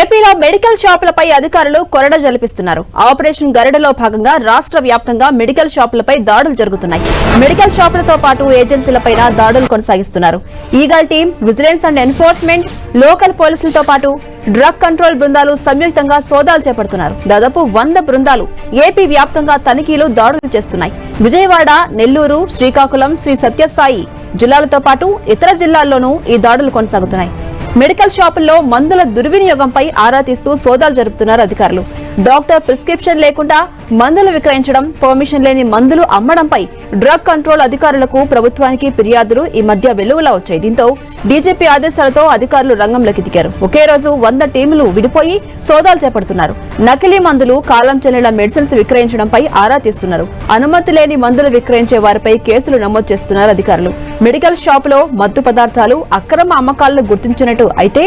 ఏపీలో మెడికల్ షాపులపై అధికారులు కొరడ జలిపిస్తున్నారు ఆపరేషన్ గరుడలో భాగంగా రాష్ట్ర వ్యాప్తంగా మెడికల్ షాపులపై దాడులు జరుగుతున్నాయి. మెడికల్ షాపులతో పాటు ఏజెన్సీలపై దాడులు కొనసాగిస్తున్నారు. Eagle team vigilance and enforcement local పోలీసులతో పాటు డ్రగ్ కంట్రోల్ బృందాలు సంయుక్తంగా సోదాలు చేపడుతున్నారు. దాదాపు వంద బృందాలు ఏపీ వ్యాప్తంగా తనిఖీలు దాడులు చేస్తున్నాయి. విజయవాడ నెల్లూరు శ్రీకాకుళం శ్రీ సత్యసాయి జిల్లాలతో పాటు ఇతర జిల్లాల్లోనూ ఈ దాడులు కొనసాగుతున్నాయి. మెడికల్ షాపుల్లో మందుల దుర్వినియోగంపై ఆరా తీస్తూ సోదాలు జరుపుతున్నారు అధికారులు. డాక్టర్ ప్రిస్క్రిప్షన్ లేకుండా మందులు విక్రయించడం పర్మిషన్ లేని మందులు అమ్మడంపై డ్రగ్ కంట్రోల్ అధికారులకు ప్రభుత్వానికి ఫిర్యాదులు ఈ మధ్య వెలుగులా వచ్చాయి. దీంతో డీజీపీ ఆదేశాలతో అధికారులు రంగంలోకి దిగారు. ఒకే రోజు వంద టీములు విడిపోయి సోదాలు చేపడుతున్నారు. నకిలీ మందులు కాలం చెల్లిన మెడిసిన్స్ విక్రయించడంపై ఆరా తీస్తున్నారు. అనుమతి లేని మందులు విక్రయించే వారిపై కేసులు నమోదు చేస్తున్నారు అధికారులు. మెడికల్ షాపులో మత్తు పదార్థాలు అక్రమ అమ్మకాలను గుర్తించినట్టు అయితే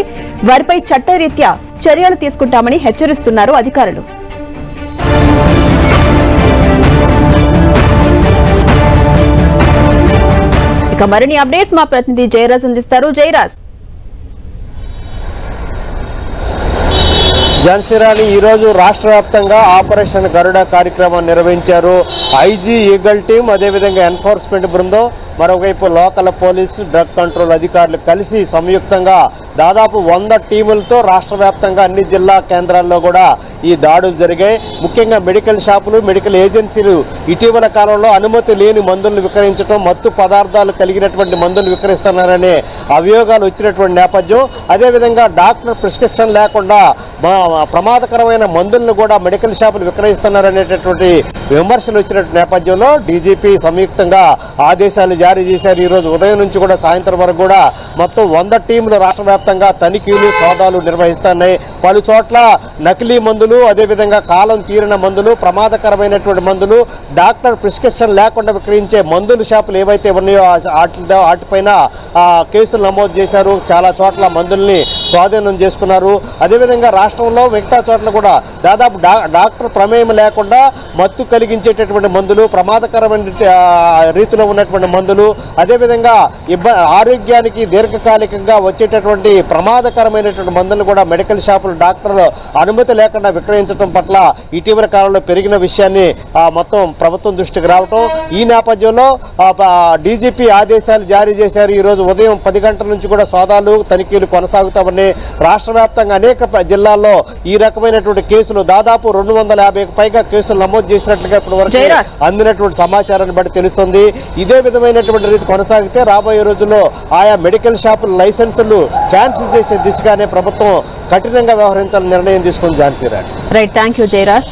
వారిపై చట్టరీత్యా చర్యలు తీసుకుంటామని హెచ్చరిస్తున్నారు అధికారులు. ఇక మరిన్ని అప్డేట్స్ మా ప్రతినిధి జయరాజ్ అందిస్తారు. జయరాజ్. జన్సిరాణి ఈరోజు రాష్ట్ర వ్యాప్తంగా ఆపరేషన్ గరుడ కార్యక్రమాన్ని నిర్వహించారు. ఐజీ ఈగల్ టీం అదేవిధంగా ఎన్ఫోర్స్మెంట్ బృందం మరోవైపు లోకల్ పోలీసు డ్రగ్ కంట్రోల్ అధికారులు కలిసి సంయుక్తంగా దాదాపు వంద టీములతో రాష్ట్ర వ్యాప్తంగా అన్ని జిల్లా కేంద్రాల్లో కూడా ఈ దాడులు జరిగాయి. ముఖ్యంగా మెడికల్ షాపులు మెడికల్ ఏజెన్సీలు ఇటీవల కాలంలో అనుమతి లేని మందులను విక్రయించడం మత్తు పదార్థాలు కలిగినటువంటి మందులు విక్రయిస్తున్నారనే అభియోగాలు వచ్చినటువంటి నేపథ్యం. అదేవిధంగా డాక్టర్ ప్రిస్క్రిప్షన్ లేకుండా ప్రమాదకరమైన మందులను కూడా మెడికల్ షాపులు విక్రయిస్తున్నారనేటటువంటి విమర్శలు వచ్చినటువంటి నేపథ్యంలో డీజీపీ సంయుక్తంగా ఆదేశాలు జారీ చేశారు. ఈరోజు ఉదయం నుంచి కూడా సాయంత్రం వరకు కూడా మొత్తం వంద టీంలు రాష్ట్ర వ్యాప్తంగా తనిఖీలు సోదాలు నిర్వహిస్తున్నాయి. పలు చోట్ల నకిలీ మందులు అదేవిధంగా కాలం తీరిన మందులు ప్రమాదకరమైనటువంటి మందులు డాక్టర్ ప్రిస్క్రిప్షన్ లేకుండా విక్రయించే మందుల షాపులు ఏవైతే ఉన్నాయో వాటిపైన కేసులు నమోదు చేశారు. చాలా చోట్ల మందుల్ని స్వాధీనం చేసుకున్నారు. అదేవిధంగా రాష్ట్రంలో మిగతా చోట్ల కూడా దాదాపు డాక్టర్ ప్రమేయం లేకుండా మత్తు కలిగించేటటువంటి మందులు ప్రమాదకరమైన రీతిలో ఉన్నటువంటి మందులు అదేవిధంగా ఇబ్బ ఆరోగ్యానికి దీర్ఘకాలికంగా వచ్చేటటువంటి ప్రమాదకరమైనటువంటి మందులు కూడా మెడికల్ షాపులు డాక్టర్లు అనుమతి లేకుండా విక్రయించడం పట్ల ఇటీవల కాలంలో పెరిగిన విషయాన్ని మొత్తం ప్రభుత్వం దృష్టికి రావటం. ఈ నేపథ్యంలో డీజీపీ ఆదేశాలు జారీ చేశారు. ఈరోజు ఉదయం పది గంటల నుంచి కూడా సోదాలు తనిఖీలు కొనసాగుతామని రాష్ట్ర వ్యాప్తంగా అనేక జిల్లాల్లో ఈ రకమైనటువంటి కేసులు దాదాపు రెండు వందల యాభైకి పైగా కేసులు నమోదు చేసినట్లుగా ఇప్పటి వరకు. అందినటువంటి సమాచారాన్ని బట్టి తెలుస్తుంది. ఇదే విధమైనటువంటి రీతి కొనసాగితే రాబోయే రోజుల్లో ఆయా మెడికల్ షాపుల లైసెన్సులు క్యాన్సిల్ చేసే దిశగానే ప్రభుత్వం కఠినంగా వ్యవహరించాలని నిర్ణయం తీసుకుంది Jhansi Rani. Right thank you Jayaraj.